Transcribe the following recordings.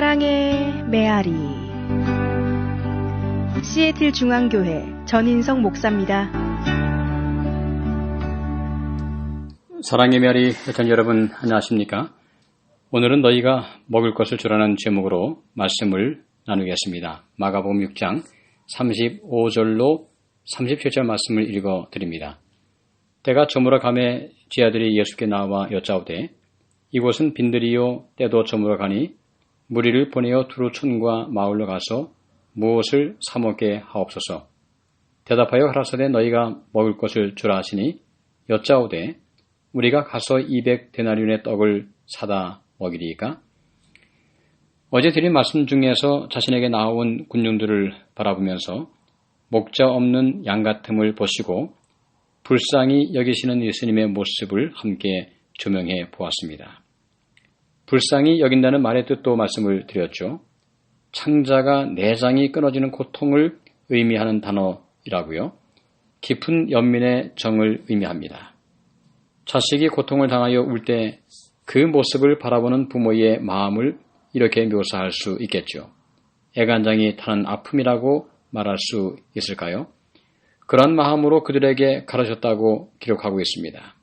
사랑의 메아리 시애틀 중앙교회 전인성 목사입니다. 사랑의 메아리 애청 여러분 안녕하십니까? 오늘은 너희가 먹을 것을 주라는 제목으로 말씀을 나누겠습니다. 마가복음 6장 35절로 37절 말씀을 읽어 드립니다. 때가 저물어 감에 제 아들이 예수께 나와 여짜오되 이곳은 빈들이요 때도 저물어 가니 무리를 보내어 두루 촌과 마을로 가서 무엇을 사먹게 하옵소서. 대답하여 가라사대 너희가 먹을 것을 주라 하시니 여짜오되 우리가 가서 200 데나리온의 떡을 사다 먹이리이까? 어제 드린 말씀 중에서 자신에게 나온 군중들을 바라보면서 목자 없는 양 같음을 보시고 불쌍히 여기시는 예수님의 모습을 함께 조명해 보았습니다. 불쌍히 여긴다는 말의 뜻도 말씀을 드렸죠. 창자가 내장이 끊어지는 고통을 의미하는 단어이라고요. 깊은 연민의 정을 의미합니다. 자식이 고통을 당하여 울 때 그 모습을 바라보는 부모의 마음을 이렇게 묘사할 수 있겠죠. 애간장이 타는 아픔이라고 말할 수 있을까요? 그런 마음으로 그들에게 가르쳤다고 기록하고 있습니다.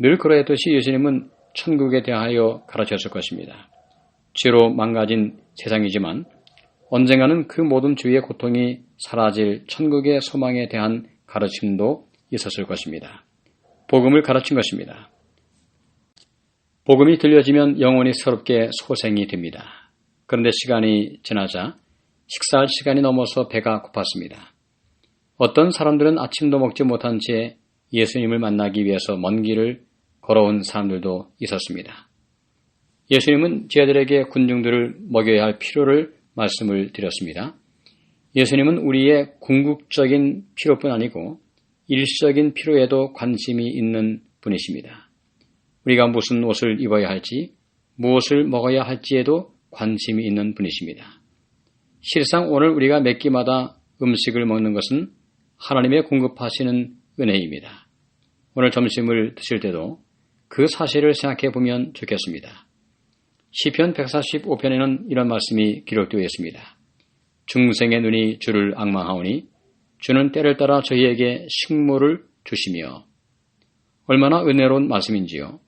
늘 그러했듯이 예수님은 천국에 대하여 가르쳤을 것입니다. 죄로 망가진 세상이지만 언젠가는 그 모든 주위의 고통이 사라질 천국의 소망에 대한 가르침도 있었을 것입니다. 복음을 가르친 것입니다. 복음이 들려지면 영혼이 새롭게 소생이 됩니다. 그런데 시간이 지나자 식사할 시간이 넘어서 배가 고팠습니다. 어떤 사람들은 아침도 먹지 못한 채 예수님을 만나기 위해서 먼 길을 걸어온 사람들도 있었습니다. 예수님은 제자들에게 군중들을 먹여야 할 필요를 말씀을 드렸습니다. 예수님은 우리의 궁극적인 필요뿐 아니고 일시적인 필요에도 관심이 있는 분이십니다. 우리가 무슨 옷을 입어야 할지, 무엇을 먹어야 할지에도 관심이 있는 분이십니다. 실상 오늘 우리가 몇 끼마다 음식을 먹는 것은 하나님의 공급하시는 은혜입니다. 오늘 점심을 드실 때도 그 사실을 생각해 보면 좋겠습니다. 시편 145편에는 이런 말씀이 기록되어 있습니다. 중생의 눈이 주를 악망하오니 주는 때를 따라 저희에게 식물을 주시며 얼마나 은혜로운 말씀인지요.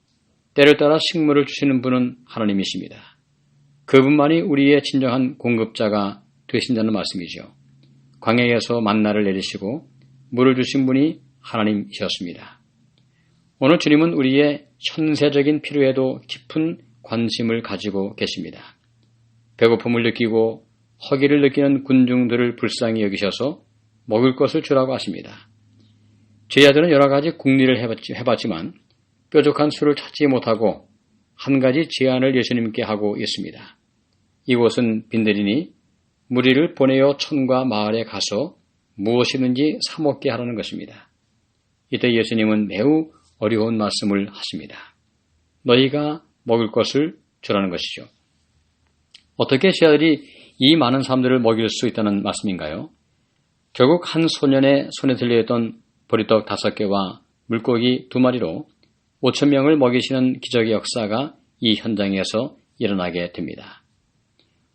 때를 따라 식물을 주시는 분은 하나님이십니다. 그분만이 우리의 진정한 공급자가 되신다는 말씀이죠. 광야에서 만나를 내리시고 물을 주신 분이 하나님이셨습니다. 오늘 주님은 우리의 현세적인 필요에도 깊은 관심을 가지고 계십니다. 배고픔을 느끼고 허기를 느끼는 군중들을 불쌍히 여기셔서 먹을 것을 주라고 하십니다. 제자들은 여러 가지 궁리를 해봤지만 뾰족한 수를 찾지 못하고 한 가지 제안을 예수님께 하고 있습니다. 이곳은 빈들이니 무리를 보내어 촌과 마을에 가서 무엇이든지 사먹게 하라는 것입니다. 이때 예수님은 매우 어려운 말씀을 하십니다. 너희가 먹을 것을 주라는 것이죠. 어떻게 제자들이 이 많은 사람들을 먹일 수 있다는 말씀인가요? 결국 한 소년의 손에 들려있던 보리떡 다섯 개와 물고기 두 마리로 5천 명을 먹이시는 기적의 역사가 이 현장에서 일어나게 됩니다.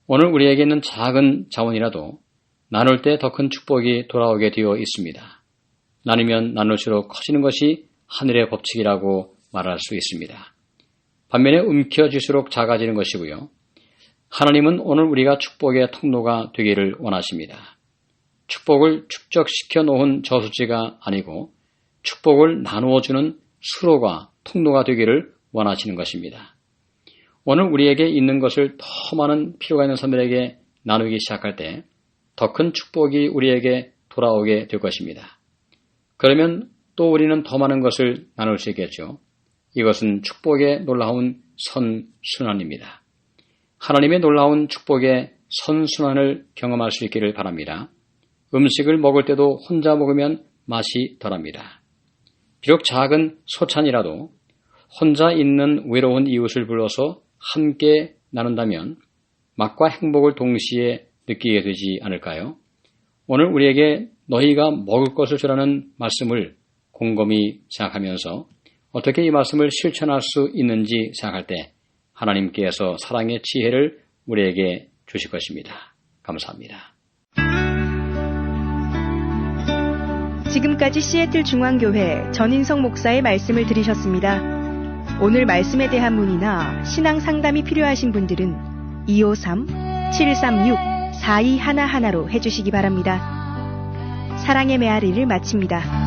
오늘 우리에게 는 작은 자원이라도 나눌 때 더 큰 축복이 돌아오게 되어 있습니다. 나누면 나눌수록 커지는 것이 하늘의 법칙이라고 말할 수 있습니다. 반면에 움켜질수록 작아지는 것이고요. 하나님은 오늘 우리가 축복의 통로가 되기를 원하십니다. 축복을 축적시켜 놓은 저수지가 아니고 축복을 나누어 주는 수로가 통로가 되기를 원하시는 것입니다. 오늘 우리에게 있는 것을 더 많은 필요가 있는 사람들에게 나누기 시작할 때 더 큰 축복이 우리에게 돌아오게 될 것입니다. 그러면 또 우리는 더 많은 것을 나눌 수 있겠죠. 이것은 축복의 놀라운 선순환입니다. 하나님의 놀라운 축복의 선순환을 경험할 수 있기를 바랍니다. 음식을 먹을 때도 혼자 먹으면 맛이 덜합니다. 비록 작은 소찬이라도 혼자 있는 외로운 이웃을 불러서 함께 나눈다면 맛과 행복을 동시에 느끼게 되지 않을까요? 오늘 우리에게 너희가 먹을 것을 주라는 말씀을 곰곰이 생각하면서 어떻게 이 말씀을 실천할 수 있는지 생각할 때 하나님께서 사랑의 지혜를 우리에게 주실 것입니다. 감사합니다. 지금까지 시애틀 중앙교회 전인성 목사의 말씀을 들으셨습니다. 오늘 말씀에 대한 문의나 신앙 상담이 필요하신 분들은 253-736-4211로 해주시기 바랍니다. 사랑의 메아리를 마칩니다.